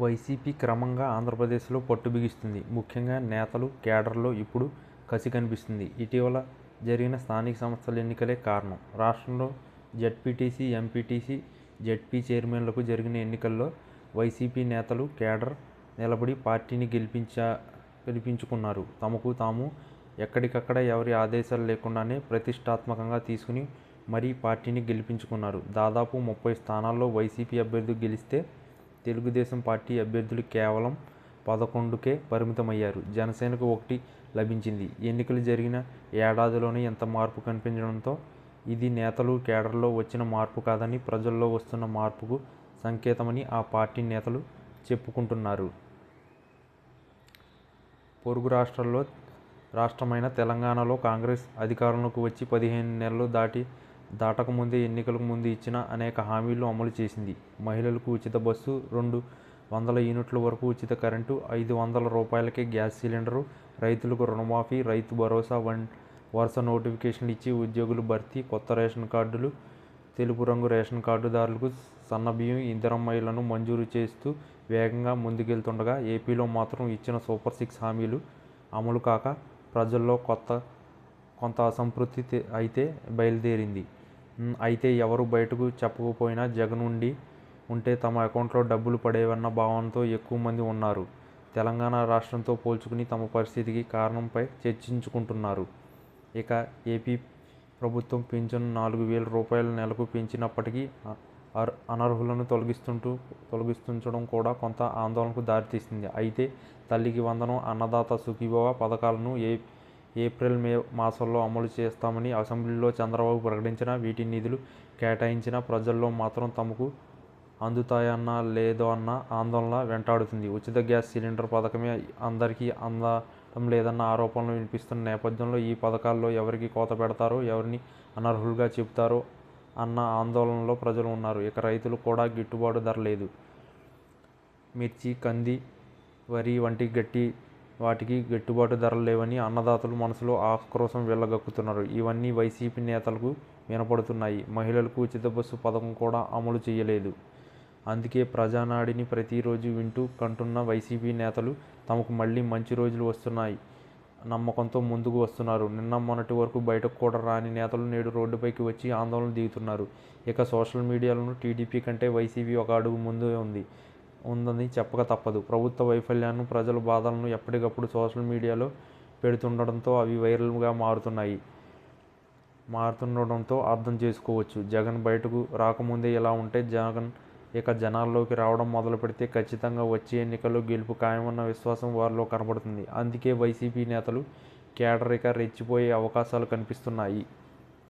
YCP క్రమంగా ఆంధ్రప్రదేశ్లో పట్టు బిగిస్తుంది. ముఖ్యంగా నేతలు కేడర్లో ఇప్పుడు కసి కనిపిస్తుంది. ఇటీవల జరిగిన స్థానిక సంస్థల ఎన్నికలే కారణం. రాష్ట్రంలో జడ్పీటీసీ ఎంపీటీసీ జడ్పీ చైర్మన్లకు జరిగిన ఎన్నికల్లో వైసీపీ నేతలు కేడర్ నిలబడి పార్టీని గెలిపించా గెలిపించుకున్నారు. తమకు తాము ఎక్కడికక్కడ ఎవరి ఆదేశాలు లేకుండానే ప్రతిష్టాత్మకంగా తీసుకుని మరీ పార్టీని గెలిపించుకున్నారు. దాదాపు ముప్పై స్థానాల్లో వైసీపీ అభ్యర్థి గెలిస్తే తెలుగుదేశం పార్టీ అభ్యర్థులు కేవలం పదకొండుకే పరిమితమయ్యారు. జనసేనకు ఒకటి లభించింది. ఎన్నికలు జరిగిన ఏడాదిలోనే ఎంత మార్పు కనిపించడంతో ఇది నేతలు కేడర్లో వచ్చిన మార్పు కాదని ప్రజల్లో వస్తున్న మార్పుకు సంకేతమని ఆ పార్టీ నేతలు చెప్పుకుంటున్నారు. పొరుగు రాష్ట్రాల్లో రాష్ట్రమైన తెలంగాణలో కాంగ్రెస్ అధికారంలోకి వచ్చి పదిహేను నెలలు దాటి దాటకముందే ఎన్నికలకు ముందు ఇచ్చిన అనేక హామీలు అమలు చేసింది. మహిళలకు ఉచిత బస్సు రెండు వందల యూనిట్ల వరకు ఉచిత కరెంటు ఐదు వందల రూపాయలకే గ్యాస్ సిలిండరు రైతులకు రుణమాఫీ రైతు భరోసా వన్ వరుస నోటిఫికేషన్లు ఇచ్చి ఉద్యోగులు భర్తీ కొత్త రేషన్ కార్డులు తెలుపు రంగు రేషన్ కార్డుదారులకు సన్నబియ్యం ఇందిరమ్మలను మంజూరు చేస్తూ వేగంగా ముందుకెళ్తుండగా ఏపీలో మాత్రం ఇచ్చిన సూపర్ సిక్స్ హామీలు అమలు కాక ప్రజల్లో కొత్త కొంత అసంతృప్తి అయితే బయలుదేరింది. అయితే ఎవరు బయటకు చెప్పకపోయినా జగన్ ఉండి ఉంటే తమ అకౌంట్లో డబ్బులు పడేవన్న భావనతో ఎక్కువ మంది ఉన్నారు. తెలంగాణ రాష్ట్రంతో పోల్చుకుని తమ పరిస్థితికి కారణంపై చర్చించుకుంటున్నారు. ఇక ఏపీ ప్రభుత్వం పింఛను నాలుగు వేల రూపాయల నెలకు పెంచినప్పటికీ అర్- అనర్హులను తొలగిస్తుంటూ తొలగిస్తుంచడం కూడా కొంత ఆందోళనకు దారితీసింది. అయితే తల్లికి వందనం అన్నదాత సుఖీభవ పథకాలను ఏ ఏప్రిల్ మే మాసంలో అమలు చేస్తామని అసెంబ్లీలో చంద్రబాబు ప్రకటించిన వీటి నిధులు కేటాయించిన ప్రజల్లో మాత్రం తమకు అందుతాయన్నా లేదో అన్న ఆందోళన వెంటాడుతుంది. ఉచిత గ్యాస్ సిలిండర్ పథకమే అందరికీ అందడం లేదన్న ఆరోపణలు వినిపిస్తున్న నేపథ్యంలో ఈ పథకాల్లో ఎవరికి కోత పెడతారో ఎవరిని అనర్హులుగా చెబుతారో అన్న ఆందోళనలో ప్రజలు ఉన్నారు. ఇక రైతులు కూడా గిట్టుబాటు ధర లేదు. మిర్చి కంది వరి వంటి గట్టి వాటికి గిట్టుబాటు ధరలు లేవని అన్నదాతలు మనసులో ఆక్రోశం వెళ్ళగక్కుతున్నారు ఇవన్నీ వైసీపీ నేతలకు వినపడుతున్నాయి. మహిళలకు ఉచిత బస్సు పథకం కూడా అమలు చేయలేదు. అందుకే ప్రజానాడిని ప్రతిరోజు వింటూ కంటున్న వైసీపీ నేతలు తమకు మళ్ళీ మంచి రోజులు వస్తున్నాయి. నమ్మకంతో ముందుకు వస్తున్నారు. నిన్న మొన్నటి వరకు బయటకు కూడా రాని నేతలు నేడు రోడ్డుపైకి వచ్చి ఆందోళన దిగుతున్నారు. ఇక సోషల్ మీడియాలను టీడీపీ కంటే వైసీపీ ఒక అడుగు ముందే ఉంది. ఉందని చెప్పక తప్పదు. ప్రభుత్వ వైఫల్యాన్ని ప్రజల బాధలను ఎప్పటికప్పుడు సోషల్ మీడియాలో పెడుతుండడంతో అవి వైరల్గా మారుతున్నాయి. మారుతుండడంతో అర్థం చేసుకోవచ్చు. జగన్ బయటకు రాకముందే ఇలా ఉంటే జగన్ ఇక జనాల్లోకి రావడం మొదలు పెడితే ఖచ్చితంగా వచ్చే ఎన్నికల్లో గెలుపు ఖాయమన్న విశ్వాసం వారిలో కనబడుతుంది. అందుకే వైసీపీ నేతలు కేటరిక రెచ్చిపోయే అవకాశాలు కనిపిస్తున్నాయి.